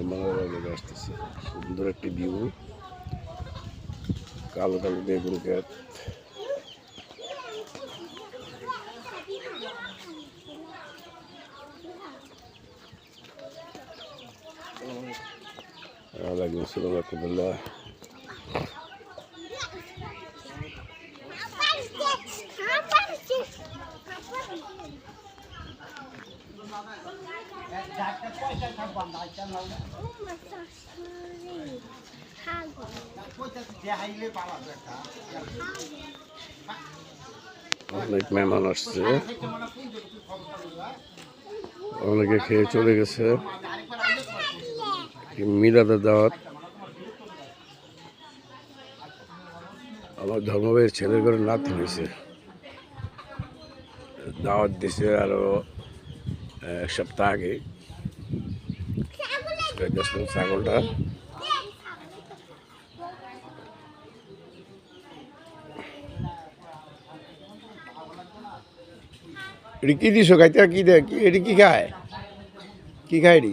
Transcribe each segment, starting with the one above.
মেহমানেরা লেগে আসতেছে সুন্দর একটি ভিউ কালো কালো বেগুন ক্ষেত ওয়ালাইকুম আসসালাম রহমতুল্লাহ অনেক মেহমান আসছে। অনেকে খেয়ে চলে গেছে। মিলাদের দাওয়াত। আমার ধর্মভাইয়ের ছেলের ঘরে নাতি হয়েছে। দাওয়াত দিছে আরও এক সপ্তাহ আগে। ছাগলটা। এটি কি দিছো খাইতে কি দে কি এটি কি খায়? কি খায় এটি?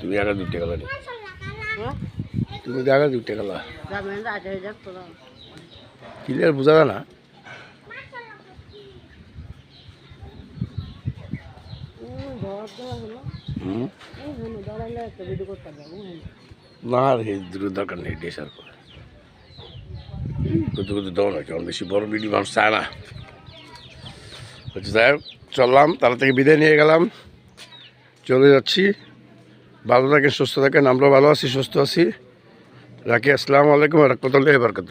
তুমি আগে দুটে গেলা তুমি আগে দুটে গেলা। ক্লিয়ার বোঝা না? না। রে দূর দরকার নেই কত কত না কারণ বেশি বড় ভিডিও মানুষ চায় না। হচ্ছে চললাম তারা থেকে বিদায় নিয়ে গেলাম। চলে যাচ্ছি। ভালো থাকেন সুস্থ থাকেন আমরা ভালো আছি সুস্থ আছি। রাখি আসসালামু আলাইকুম রহমতুল্লাহ বরকত